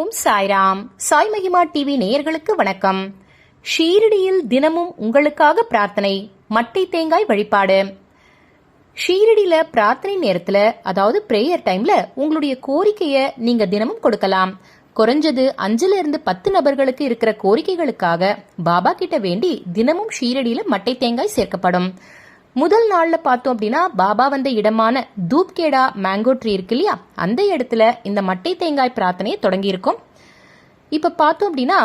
ஓம் சாய்ராம். சாய் மகிமா டிவி நேயர்களுக்கு வணக்கம். ஷீரடியில் தினமும் உங்களுக்காக பிரார்த்தனை மட்டை தேங்காய் வழிபாடு. ஷீரடியில பிரார்த்தனை நேரத்துல அதாவது பிரேயர் டைம்ல உங்களுடைய கோரிக்கையை நீங்க தினமும் கொடுக்கலாம். குறைஞ்சது அஞ்சுல இருந்து பத்து நபர்களுக்கு இருக்கிற கோரிக்கைகளுக்காக பாபா கிட்ட வேண்டி தினமும் ஷீரடியில மட்டை தேங்காய் சேர்க்கப்படும். முதல் நாள்ல பார்த்தோம் அப்படின்னா பாபா வந்த இடமான தூப்கேடா மேங்கோ ட்ரீ இருக்கு இல்லையா? அந்த இடத்துல இந்த மட்டை தேங்காய் பிரார்த்தனையை தொடங்கி இப்போ இப்ப பார்த்தோம் அப்படின்னா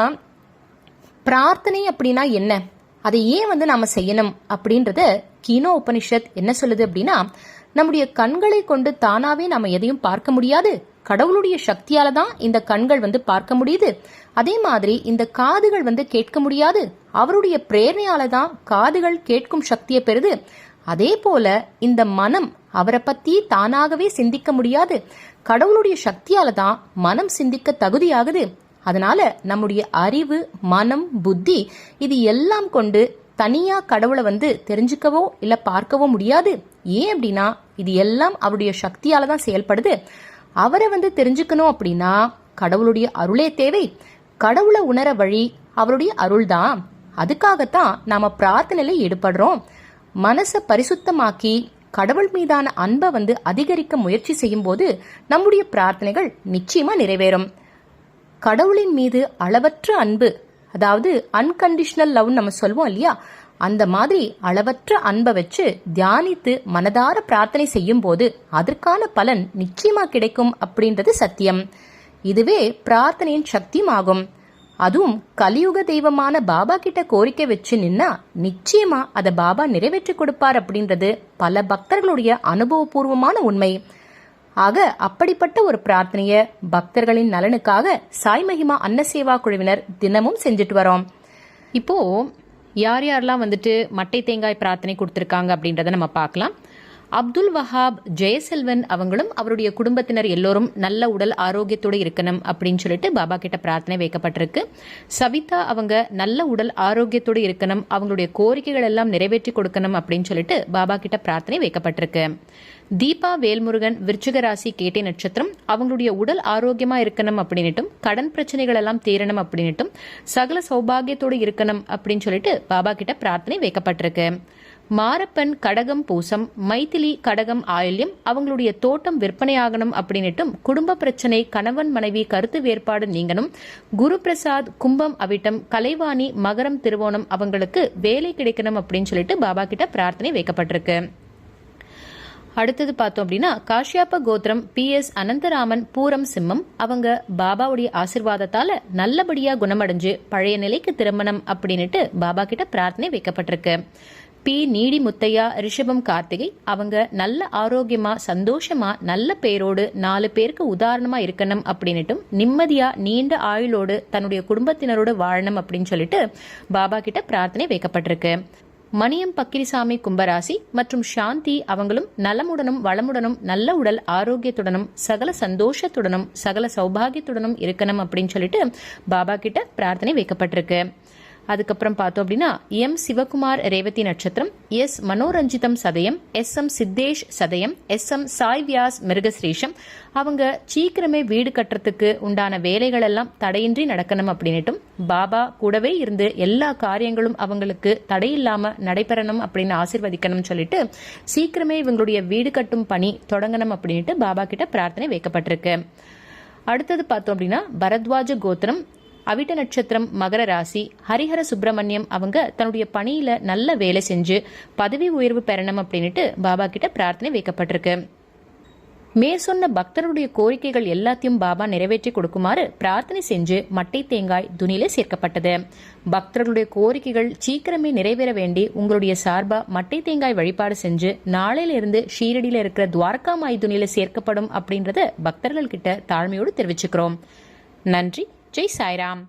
பிரார்த்தனை அப்படின்னா என்ன? அதை ஏன் வந்து நாம செய்யணும் அப்படின்றத கீனோ உபனிஷத் என்ன சொல்லுது அப்படின்னா நம்முடைய கண்களை கொண்டு தானாவே நாம எதையும் பார்க்க முடியாது. கடவுளுடைய சக்தியால தான் இந்த கண்கள் வந்து பார்க்க முடியுது. அதே மாதிரி இந்த காதுகள் வந்து கேட்க முடியாது. அவருடைய பிரேரணையால தான் காதுகள் கேட்கும் சக்தியை பெறுது. அதே போல இந்த மனம் அவரை பத்தி தானாகவே சிந்திக்க முடியாது. கடவுளுடைய சக்தியால தான் மனம் சிந்திக்க தகுதியாகுது. அதனால நம்முடைய அறிவு மனம் புத்தி இது எல்லாம் கொண்டு தனியா கடவுளை வந்து தெரிஞ்சுக்கவோ இல்ல பார்க்கவோ முடியாது. ஏன் அப்படின்னா இது எல்லாம் அவருடைய சக்தியால தான் செயல்படுது. அவரை வந்து தெரிஞ்சுக்கணும் அப்படின்னா கடவுளுடைய அருளே தேவை. கடவுளை உணர வழி அவருடைய அருள்தான். அதுக்காகத்தான் நாம பிரார்த்தனையில ஈடுபடுறோம். மனசை பரிசுத்தமாக்கி கடவுள் மீதான அன்பை வந்து அதிகரிக்க முயற்சி செய்யும் போது நம்முடைய பிரார்த்தனைகள் நிச்சயமா நிறைவேறும். கடவுளின் மீது அளவற்ற அன்பு அதாவது அன்கண்டிஷனல் லவ்னு நம்ம சொல்வோம் இல்லையா? அந்த மாதிரி அளவற்ற அன்பை வச்சு தியானித்து மனதார பிரார்த்தனை செய்யும் போது அதற்கான பலன் நிச்சயமா கிடைக்கும் அப்படின்றது சத்தியம். இதுவே பிரார்த்தனையின் சக்தியும் ஆகும் அதுவும் கலியுக தெய்வமான பாபா கிட்ட கோரிக்கை வச்சு நின்னா நிச்சயமா அதை பாபா நிறைவேற்றி கொடுப்பார் அப்படின்றது பல பக்தர்களுடைய அனுபவபூர்வமான உண்மை. ஆக அப்படிப்பட்ட ஒரு பிரார்த்தனைய பக்தர்களின் நலனுக்காக சாய் மகிமா அன்னசேவா குழுவினர் தினமும் செஞ்சுட்டு வரோம். இப்போ யார் யாரெல்லாம் வந்துட்டு மட்டை தேங்காய் பிரார்த்தனை கொடுத்துருக்காங்க அப்படின்றத நம்ம பார்க்கலாம். அப்துல் வஹாப் ஜெயசெல்வன் அவங்களும் அவருடைய குடும்பத்தினர் எல்லோரும் நல்ல உடல் ஆரோக்கியத்தோடு இருக்கணும் அப்படின்னு சொல்லிட்டு பாபா கிட்ட பிரார்த்தனை வைக்கப்பட்டிருக்கு. சவிதா அவங்க நல்ல உடல் ஆரோக்கியத்தோடு இருக்கணும் அவங்களுடைய கோரிக்கைகள் எல்லாம் நிறைவேற்றி கொடுக்கணும் அப்படின்னு சொல்லிட்டு பாபா கிட்ட பிரார்த்தனை வைக்கப்பட்டிருக்கு. தீபா வேல்முருகன் விருச்சிக ராசி கேட்டை நட்சத்திரம் அவங்களுடைய உடல் ஆரோக்கியமா இருக்கணும் அப்படின்னுட்டும் கடன் பிரச்சனைகள் எல்லாம் தீரணும் அப்படின்னுட்டும் சகல சௌபாகியத்தோடு இருக்கணும் அப்படின்னு சொல்லிட்டு பாபா கிட்ட பிரார்த்தனை வைக்கப்பட்டிருக்கு. மாரப்பன் கடகம் பூசம் மைத்திலி கடகம் ஆயில்யம் அவங்களுடைய தோட்டம் விற்பனையாகணும் அப்படின்னுட்டும் குடும்ப பிரச்சனை கணவன் மனைவி கருத்து வேறுபாடு நீங்கணும். குரு பிரசாத் கும்பம் அவிட்டம் கலைவாணி மகரம் திருவோணம் அவங்களுக்கு வேலை கிடைக்கணும் அப்படின்னு சொல்லிட்டு பாபா கிட்ட பிரார்த்தனை வைக்கப்பட்டிருக்கு. அடுத்தது பார்த்தோம் அப்படின்னா காஷ்யாப்ப கோத்திரம் பி எஸ் அனந்தராமன் பூரம் சிம்மம் அவங்க பாபாவுடைய ஆசிர்வாதத்தால நல்லபடியா குணமடைஞ்சு பழைய நிலைக்கு திருமணம் அப்படின்னுட்டு பாபா கிட்ட பிரார்த்தனை வைக்கப்பட்டிருக்கு. பி. நீடி முத்தையா ரிஷபம் கார்த்திகை அவங்க நல்ல ஆரோக்கியமா சந்தோஷமா நல்ல பேரோடு நாலு பேருக்கு உதாரணமா இருக்கணும் அப்படின்னுட்டும் நிம்மதியா நீண்ட ஆயுளோடு தன்னுடைய குடும்பத்தினரோடு வாழணும் அப்படின்னு சொல்லிட்டு பாபா கிட்ட பிரார்த்தனை வைக்கப்பட்டிருக்கு. மணியம் பக்கிரிசாமி கும்பராசி மற்றும் சாந்தி அவங்களும் நலமுடனும் வளமுடனும் நல்ல உடல் ஆரோக்கியத்துடனும் சகல சந்தோஷத்துடனும் சகல சௌபாகியத்துடனும் இருக்கணும் அப்படின்னு சொல்லிட்டு பாபா கிட்ட பிரார்த்தனை வைக்கப்பட்டிருக்கு. அதுக்கப்புறம் பார்த்தோம் அப்படின்னா எம் சிவகுமார் ரேவதி நட்சத்திரம் எஸ் மனோரஞ்சிதம் சதயம் எஸ் எம் சித்தேஷ் சதயம் எஸ் எம் சாய் வியாஸ் மிருகஸ்ரீஷம் அவங்க சீக்கிரமே வீடு கட்டுறதுக்கு உண்டான வேலைகள் எல்லாம் தடையின்றி நடக்கணும் அப்படின்னுட்டும் பாபா கூடவே இருந்து எல்லா காரியங்களும் அவங்களுக்கு தடையில்லாம நடைபெறணும் அப்படின்னு ஆசிர்வதிக்கணும் சொல்லிட்டு சீக்கிரமே இவங்களுடைய வீடு கட்டும் பணி தொடங்கணும் அப்படின்ட்டு பாபா கிட்ட பிரார்த்தனை வைக்கப்பட்டிருக்கு. அடுத்தது பார்த்தோம் அப்படின்னா பரத்வாஜ கோத்திரம் அவிட்ட நட்சத்திரம் மகர ராசி ஹரிஹர சுப்பிரமணியம் அவங்க தன்னுடைய பணியில நல்ல வேலை செஞ்சு பதவி உயர்வு பெறணும் அப்படின்னுட்டு பாபா கிட்ட பிரார்த்தனை வைக்கப்பட்டிருக்கு. மேற்சொன்ன பக்தருடைய கோரிக்கைகள் எல்லாத்தையும் பாபா நிறைவேற்றி கொடுக்குமாறு பிரார்த்தனை செஞ்சு மட்டை தேங்காய் துணியில சேர்க்கப்பட்டது. பக்தர்களுடைய கோரிக்கைகள் சீக்கிரமே நிறைவேற வேண்டி உங்களுடைய சார்பா மட்டை தேங்காய் வழிபாடு செஞ்சு நாளையிலிருந்து ஷீரடியில இருக்கிற துவாரகா மாய் துணியில சேர்க்கப்படும் அப்படின்றத பக்தர்கள் கிட்ட தாழ்மையோடு தெரிவிச்சுக்கிறோம். நன்றி. ஜெய் சாய்ராம்